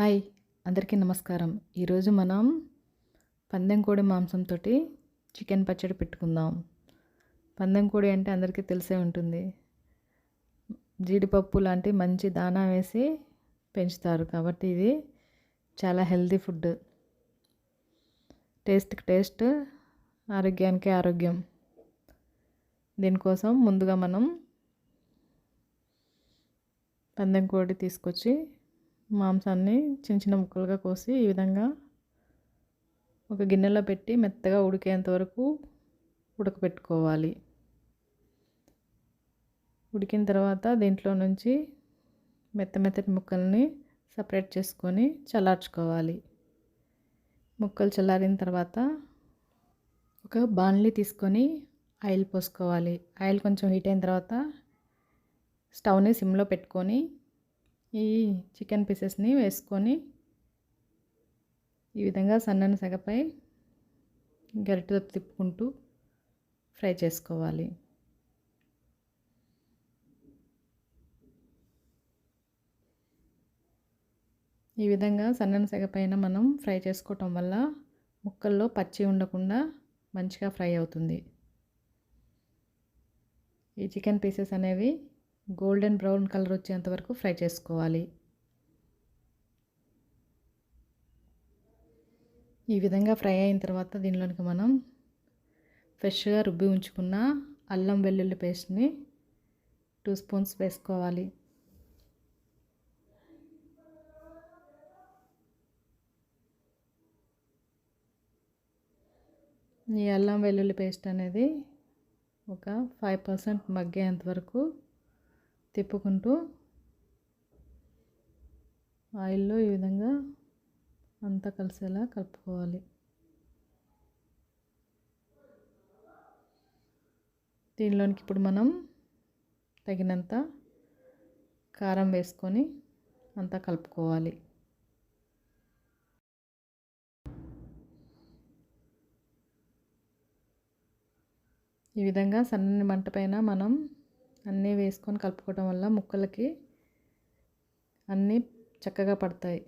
Hi అందరికీ నమస్కారం. ఈరోజు మనం పందెం కోడి మాంసంతో చికెన్ పచ్చడి పెట్టుకుందాం. పందెం కోడి అంటే అందరికీ తెలిసే ఉంటుంది. జీడిపప్పు లాంటి మంచి దానా వేసి పెంచుతారు కాబట్టి ఇది చాలా హెల్తీ ఫుడ్. టేస్ట్కి టేస్ట్ ఆరోగ్యానికి ఆరోగ్యం. దీనికోసం ముందుగా మనం పందెం కోడి తీసుకొచ్చి మాంసాన్ని చిన్న చిన్న ముక్కలుగా కోసి ఈ విధంగా ఒక గిన్నెలో పెట్టి మెత్తగా ఉడికేంత వరకు ఉడకపెట్టుకోవాలి. ఉడికిన తర్వాత దీంట్లో నుంచి మెత్త మెత్తటి ముక్కల్ని సపరేట్ చేసుకొని చల్లార్చుకోవాలి. ముక్కలు చల్లారిన తర్వాత ఒక బాణలి తీసుకొని ఆయిల్ పోసుకోవాలి. ఆయిల్ కొంచెం హీట్ అయిన తర్వాత స్టవ్ని సిమ్లో పెట్టుకొని ఈ చికెన్ పీసెస్ని వేసుకొని ఈ విధంగా సన్నని సెగపై గరిటెతో తిప్పుకుంటూ ఫ్రై చేసుకోవాలి. ఈ విధంగా సన్నని సెగ పైన మనం ఫ్రై చేసుకోవటం వల్ల ముక్కల్లో పచ్చి ఉండకుండా మంచిగా ఫ్రై అవుతుంది. ఈ చికెన్ పీసెస్ అనేవి గోల్డెన్ బ్రౌన్ కలర్ వచ్చేంత వరకు ఫ్రై చేసుకోవాలి. ఈ విధంగా ఫ్రై అయిన తర్వాత దీనిలోనికి మనం ఫ్రెష్గా రుబ్బి ఉంచుకున్న అల్లం వెల్లుల్లి పేస్ట్ని టూ స్పూన్స్ వేసుకోవాలి. ఈ అల్లం వెల్లుల్లి పేస్ట్ అనేది ఒక ఫైవ్ పర్సెంట్ మగ్గేంత వరకు తిప్పుకుంటూ ఆయిల్లో ఈ విధంగా అంతా కలిసేలా కలుపుకోవాలి. దీనిలోనికి ఇప్పుడు మనం తగినంత కారం వేసుకొని అంతా కలుపుకోవాలి. ఈ విధంగా సన్నని మంట పైన మనం అన్నీ వేసుకొని కలుపుకోవడం వల్ల ముక్కలకి అన్నీ చక్కగా పడతాయి.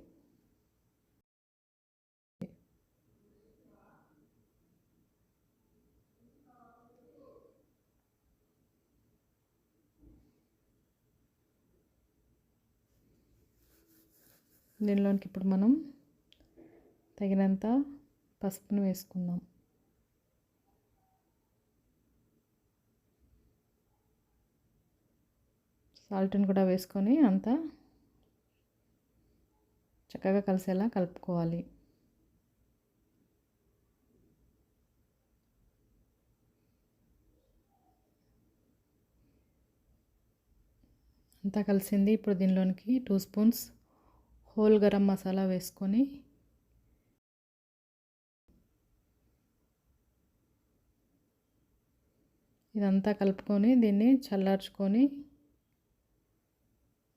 దీనిలోనికి ఇప్పుడు మనం తగినంత పసుపును వేసుకుందాం. సాల్ట్ని కూడా వేసుకొని అంతా చక్కగా కలిసేలా కలుపుకోవాలి. అంతా కలిసింది ఇప్పుడు దీనిలోనికి two spoons whole garam masala వేసుకొని ఇదంతా కలుపుకొని దీన్ని చల్లార్చుకొని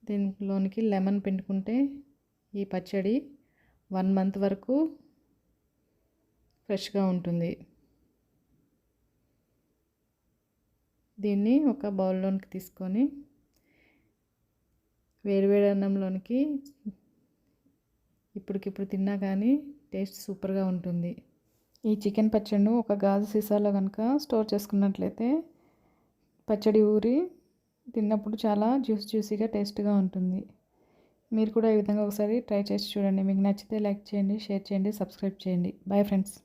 దీనిలోనికి లెమన్ పిండుకుంటే ఈ పచ్చడి వన్ మంత్ వరకు ఫ్రెష్గా ఉంటుంది. దీన్ని ఒక బౌల్లోనికి తీసుకొని వేడివేడి అన్నంలోనికి ఇప్పటికిప్పుడు తిన్నా కానీ టేస్ట్ సూపర్గా ఉంటుంది. ఈ చికెన్ పచ్చడిను ఒక గాజు సీసాలో కనుక స్టోర్ చేసుకున్నట్లయితే పచ్చడి ఊరి తిన్నప్పుడు చాలా జ్యూస్ జ్యూసీగా టేస్ట్గా ఉంటుంది. మీరు కూడా ఈ విధంగా ఒకసారి ట్రై చేసి చూడండి. మీకు నచ్చితే లైక్ చేయండి షేర్ చేయండి సబ్స్క్రైబ్ చేయండి. Bye friends.